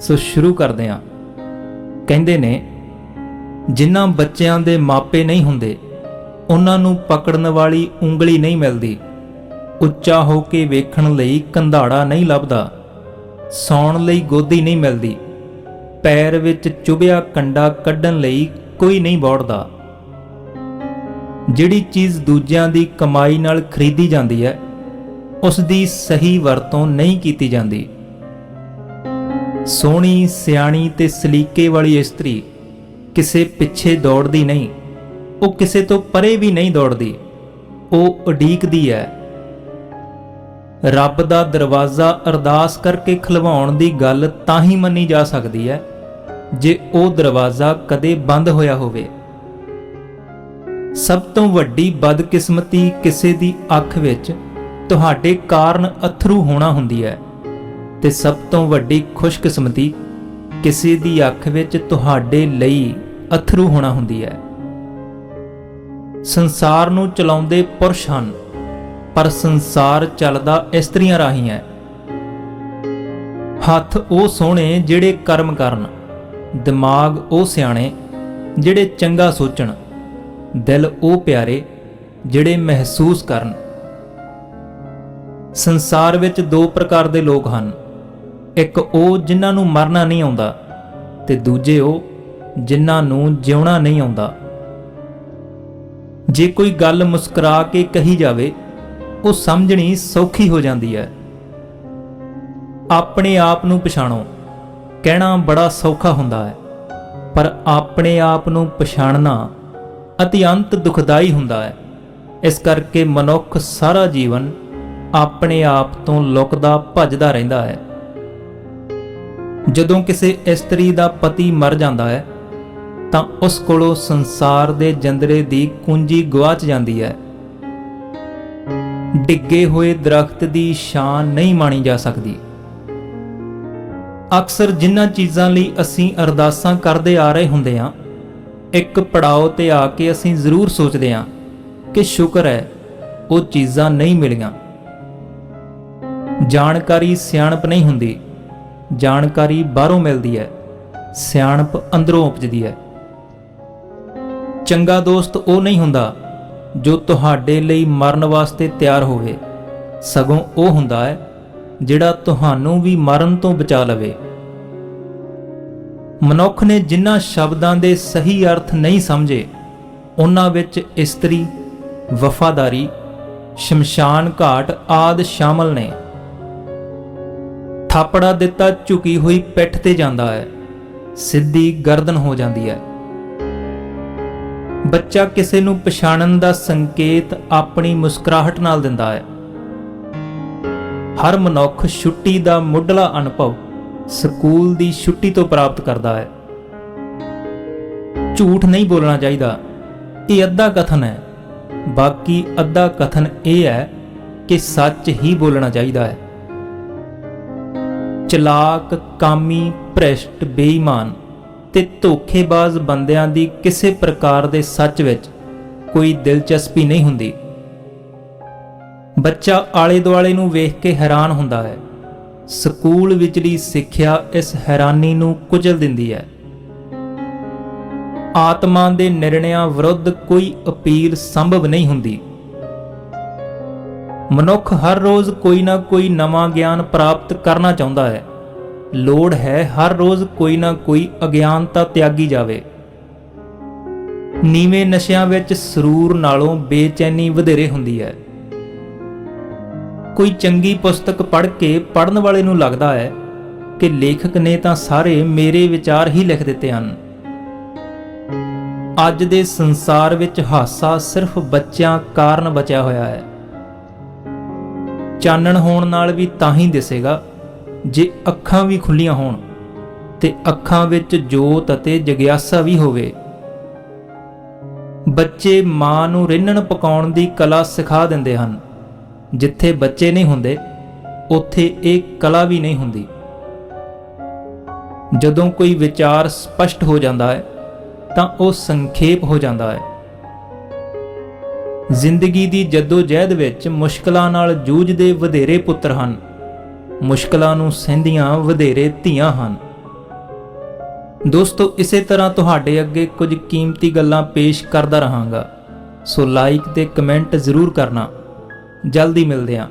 ਸੋ ਸ਼ੁਰੂ ਕਰਦੇ ਹਾਂ। ਕਹਿੰਦੇ ਨੇ, ਜਿਨ੍ਹਾਂ ਬੱਚਿਆਂ ਦੇ ਮਾਪੇ ਨਹੀਂ ਹੁੰਦੇ, ਉਹਨਾਂ ਨੂੰ ਪਕੜਨ ਵਾਲੀ ਉਂਗਲੀ ਨਹੀਂ ਮਿਲਦੀ। ਉੱਚਾ ਹੋ ਕੇ ਵੇਖਣ ਲਈ ਕੰਧਾੜਾ ਨਹੀਂ ਲੱਭਦਾ। ਸੌਣ ਲਈ ਗੋਦੀ ਨਹੀਂ ਮਿਲਦੀ। ਪੈਰ ਵਿੱਚ ਚੁਭਿਆ ਕੰਡਾ ਕੱਢਣ ਲਈ ਕੋਈ ਨਹੀਂ ਬੋੜਦਾ। ਜਿਹੜੀ ਚੀਜ਼ ਦੂਜਿਆਂ ਦੀ ਕਮਾਈ ਨਾਲ ਖਰੀਦੀ ਜਾਂਦੀ ਹੈ, ਉਸ ਦੀ ਸਹੀ ਵਰਤੋਂ ਨਹੀਂ ਕੀਤੀ ਜਾਂਦੀ। ਸੋਹਣੀ, ਸਿਆਣੀ ਤੇ ਸਲੀਕੇ ਵਾਲੀ ਇਸਤਰੀ ਕਿਸੇ ਪਿੱਛੇ ਦੌੜਦੀ ਨਹੀਂ। ਉਹ ਕਿਸੇ ਤੋਂ ਪਰੇ ਵੀ ਨਹੀਂ ਦੌੜਦੀ। ਉਹ ਉਡੀਕਦੀ ਹੈ। ਰੱਬ ਦਾ ਦਰਵਾਜ਼ਾ ਅਰਦਾਸ ਕਰਕੇ ਖਲਵਾਉਣ ਦੀ ਗੱਲ ਤਾਂ ਹੀ ਮੰਨੀ ਜਾ ਸਕਦੀ ਹੈ, ਜੇ ਉਹ ਦਰਵਾਜ਼ਾ ਕਦੇ ਬੰਦ ਹੋਇਆ ਹੋਵੇ। ਸਭ ਤੋਂ ਵੱਡੀ ਬਦਕਿਸਮਤੀ ਕਿਸੇ ਦੀ ਅੱਖ ਵਿੱਚ ਤੁਹਾਡੇ ਕਾਰਨ ਅਥਰੂ ਹੋਣਾ ਹੁੰਦੀ ਹੈ। ਤੇ ਸਭ ਤੋਂ ਵੱਡੀ ਖੁਸ਼ਕਿਸਮਤੀ ਕਿਸੇ ਦੀ ਅੱਖ ਵਿੱਚ ਤੁਹਾਡੇ ਲਈ ਅਥਰੂ ਹੋਣਾ ਹੁੰਦੀ ਹੈ। ਸੰਸਾਰ ਨੂੰ ਚਲਾਉਂਦੇ ਪੁਰਸ਼ ਹਨ, ਪਰ ਸੰਸਾਰ ਚੱਲਦਾ ਇਸਤਰੀਆਂ ਰਾਹੀਂ ਹੈ। ਹੱਥ ਉਹ ਸੋਹਣੇ ਜਿਹੜੇ ਕਰਮ ਕਰਨ, ਦਿਮਾਗ ਉਹ ਸਿਆਣੇ ਜਿਹੜੇ ਚੰਗਾ ਸੋਚਣ, ਦਿਲ ਉਹ ਪਿਆਰੇ ਜਿਹੜੇ ਮਹਿਸੂਸ ਕਰਨ। ਸੰਸਾਰ ਵਿੱਚ ਦੋ ਪ੍ਰਕਾਰ ਦੇ ਲੋਕ ਹਨ ਇੱਕ ਉਹ ਜਿਨ੍ਹਾਂ ਨੂੰ ਮਰਨਾ ਨਹੀਂ ਆਉਂਦਾ ਤੇ ਦੂਜੇ ਉਹ ਜਿਨ੍ਹਾਂ ਨੂੰ ਜਿਉਣਾ ਨਹੀਂ ਆਉਂਦਾ। ਜੇ ਕੋਈ ਗੱਲ ਮੁਸਕਰਾ ਕੇ ਕਹੀ ਜਾਵੇ, ਉਹ ਸਮਝਣੀ ਸੌਖੀ ਹੋ ਜਾਂਦੀ ਹੈ। ਆਪਣੇ ਆਪ ਨੂੰ ਪਛਾਣੋ, ਕਹਿਣਾ ਬੜਾ ਸੌਖਾ ਹੁੰਦਾ ਹੈ, ਪਰ ਆਪਣੇ ਆਪ ਨੂੰ ਪਛਾਣਨਾ ਅਤਿਅੰਤ ਦੁਖਦਾਈ ਹੁੰਦਾ ਹੈ। ਇਸ ਕਰਕੇ ਮਨੁੱਖ ਸਾਰਾ ਜੀਵਨ ਆਪਣੇ ਆਪ ਤੋਂ ਲੁਕਦਾ ਭੱਜਦਾ ਰਹਿੰਦਾ ਹੈ। ਜਦੋਂ ਕਿਸੇ ਇਸਤਰੀ ਦਾ ਪਤੀ ਮਰ ਜਾਂਦਾ ਹੈ, ਤਾਂ ਉਸ ਕੋਲੋਂ ਸੰਸਾਰ ਦੇ ਜੰਦਰੇ ਦੀ ਕੁੰਜੀ ਗਵਾਚ ਜਾਂਦੀ ਹੈ। ਡਿੱਗੇ ਹੋਏ ਦਰਖਤ ਦੀ ਸ਼ਾਨ ਨਹੀਂ ਮਾਣੀ ਜਾ ਸਕਦੀ। ਅਕਸਰ ਜਿਨ੍ਹਾਂ ਚੀਜ਼ਾਂ ਲਈ ਅਸੀਂ ਅਰਦਾਸਾਂ ਕਰਦੇ ਆ ਰਹੇ ਹੁੰਦੇ ਹਾਂ, ਇੱਕ ਪੜਾਅ ਤੇ ਆ ਕੇ ਅਸੀਂ ਜ਼ਰੂਰ ਸੋਚਦੇ ਹਾਂ ਕਿ ਸ਼ੁਕਰ ਹੈ, ਉਹ ਚੀਜ਼ਾਂ ਨਹੀਂ ਮਿਲੀਆਂ। ਜਾਣਕਾਰੀ ਸਿਆਣਪ ਨਹੀਂ ਹੁੰਦੀ। ਜਾਣਕਾਰੀ ਬਾਹਰੋਂ ਮਿਲਦੀ ਹੈ। ਸਿਆਣਪ ਅੰਦਰੋਂ ਉਪਜਦੀ ਹੈ। ਚੰਗਾ ਦੋਸਤ ਉਹ ਨਹੀਂ ਹੁੰਦਾ ਜੋ ਤੁਹਾਡੇ ਲਈ ਮਰਨ ਵਾਸਤੇ ਤਿਆਰ ਹੋਵੇ। ਸਗੋਂ ਉਹ ਹੁੰਦਾ ਹੈ ਜਿਹੜਾ ਤੁਹਾਨੂੰ ਵੀ ਮਰਨ ਤੋਂ ਬਚਾ ਲਵੇ। ਮਨੁੱਖ ਨੇ ਜਿਨ੍ਹਾਂ ਸ਼ਬਦਾਂ ਦੇ ਸਹੀ ਅਰਥ ਨਹੀਂ ਸਮਝੇ, ਉਹਨਾਂ ਵਿੱਚ ਇਸਤਰੀ, ਵਫਾਦਾਰੀ, ਸ਼ਮਸ਼ਾਨ ਘਾਟ ਆਦ ਸ਼ਾਮਲ ਨੇ। ਥਾਪੜਾ ਦਿੱਤਾ ਝੁਕੀ ਹੋਈ ਪਿੱਠ ਤੇ ਜਾਂਦਾ ਹੈ। ਸਿੱਧੀ ਗਰਦਨ ਹੋ ਜਾਂਦੀ ਹੈ। ਬੱਚਾ ਕਿਸੇ ਨੂੰ ਪਛਾਣਨ ਦਾ ਸੰਕੇਤ ਆਪਣੀ ਮੁਸਕਰਾਹਟ ਨਾਲ ਦਿੰਦਾ ਹੈ। ਹਰ ਮਨੁੱਖ ਛੁੱਟੀ ਦਾ ਮੁੱਢਲਾ ਅਨੁਭਵ ਸਕੂਲ ਦੀ ਛੁੱਟੀ ਤੋਂ ਪ੍ਰਾਪਤ ਕਰਦਾ ਹੈ। ਝੂਠ ਨਹੀਂ ਬੋਲਣਾ ਚਾਹੀਦਾ। ਇਹ ਅੱਧਾ ਕਥਨ ਹੈ। ਬਾਕੀ ਅੱਧਾ ਕਥਨ ਇਹ ਹੈ ਕਿ ਸੱਚ ਹੀ ਬੋਲਣਾ ਚਾਹੀਦਾ ਹੈ। ਚਲਾਕ, ਕਾਮੀ, ਭ੍ਰਿਸ਼ਟ, ਬੇਈਮਾਨ ਤੇ ਧੋਖੇਬਾਜ਼ ਬੰਦਿਆਂ ਦੀ ਕਿਸੇ ਪ੍ਰਕਾਰ ਦੇ ਸੱਚ ਵਿੱਚ ਕੋਈ ਦਿਲਚਸਪੀ ਨਹੀਂ ਹੁੰਦੀ। ਬੱਚਾ ਆਲੇ ਦੁਆਲੇ ਨੂੰ ਵੇਖ ਕੇ ਹੈਰਾਨ ਹੁੰਦਾ ਹੈ। ਸਕੂਲ ਵਿਚਲੀ ਸਿੱਖਿਆ ਇਸ ਹੈਰਾਨੀ ਨੂੰ ਕੁਚਲ ਦਿੰਦੀ ਹੈ। ਆਤਮਾ ਦੇ ਨਿਰਣਿਆਂ ਵਿਰੁੱਧ ਕੋਈ ਅਪੀਲ ਸੰਭਵ ਨਹੀਂ ਹੁੰਦੀ। ਮਨੁੱਖ ਹਰ ਰੋਜ਼ ਕੋਈ ਨਾ ਕੋਈ ਨਵਾਂ ਗਿਆਨ ਪ੍ਰਾਪਤ ਕਰਨਾ ਚਾਹੁੰਦਾ ਹੈ। ਲੋੜ ਹੈ ਹਰ ਰੋਜ਼ ਕੋਈ ਨਾ ਕੋਈ ਅਗਿਆਨਤਾ ਤਿਆਗੀ ਜਾਵੇ। ਨੀਵੇਂ ਨਸ਼ਿਆਂ ਵਿੱਚ ਸਰੂਰ ਨਾਲੋਂ ਬੇਚੈਨੀ ਵਧੇਰੇ ਹੁੰਦੀ ਹੈ। ਕੋਈ ਚੰਗੀ ਪੁਸਤਕ ਪੜ੍ਹ ਕੇ ਪੜਨ ਵਾਲੇ ਨੂੰ ਲੱਗਦਾ ਹੈ ਕਿ ਲੇਖਕ ਨੇ ਤਾਂ ਸਾਰੇ ਮੇਰੇ ਵਿਚਾਰ ਹੀ ਲਿਖ ਦਿੱਤੇ ਹਨ। ਅੱਜ ਦੇ ਸੰਸਾਰ ਵਿੱਚ ਹਾਸਾ ਸਿਰਫ ਬੱਚਿਆਂ ਕਾਰਨ ਬਚਿਆ ਹੋਇਆ ਹੈ। ਚਾਨਣ ਹੋਣ ਨਾਲ ਵੀ ਤਾਂ ਹੀ ਦਿਸੇਗਾ, ਜੇ ਅੱਖਾਂ ਵੀ ਖੁੱਲੀਆਂ ਹੋਣ ਤੇ ਅੱਖਾਂ ਵਿੱਚ ਜੋਤ ਅਤੇ ਜਗਿਆਸਾ ਵੀ ਹੋਵੇ। ਬੱਚੇ ਮਾਂ ਨੂੰ ਰਿੰਨਣ ਪਕਾਉਣ ਦੀ ਕਲਾ ਸਿਖਾ ਦਿੰਦੇ ਹਨ। ਜਿੱਥੇ ਬੱਚੇ ਨਹੀਂ ਹੁੰਦੇ, ਉੱਥੇ ਇਹ ਕਲਾ ਵੀ ਨਹੀਂ ਹੁੰਦੀ। ਜਦੋਂ ਕੋਈ ਵਿਚਾਰ ਸਪਸ਼ਟ ਹੋ ਜਾਂਦਾ ਹੈ, ਤਾਂ ਉਹ ਸੰਖੇਪ ਹੋ ਜਾਂਦਾ ਹੈ। ਜ਼ਿੰਦਗੀ ਦੀ ਜਹਿਦ ਵਿੱਚ ਮੁਸ਼ਕਲਾਂ ਨਾਲ ਜੂਝਦੇ ਵਧੇਰੇ ਪੁੱਤਰ ਹਨ। ਮੁਸ਼ਕਲਾਂ ਨੂੰ ਸਹਿੰਦੀਆਂ ਵਧੇਰੇ ਧੀਆਂ ਹਨ। ਦੋਸਤੋ, ਇਸੇ ਤਰ੍ਹਾਂ ਤੁਹਾਡੇ ਅੱਗੇ ਕੁਝ ਕੀਮਤੀ ਗੱਲਾਂ ਪੇਸ਼ ਕਰਦਾ ਰਹਾਂਗਾ। ਸੋ ਲਾਈਕ ਤੇ ਕਮੈਂਟ ਜ਼ਰੂਰ ਕਰਨਾ। ਜਲਦੀ ਮਿਲਦੇ ਹਾਂ।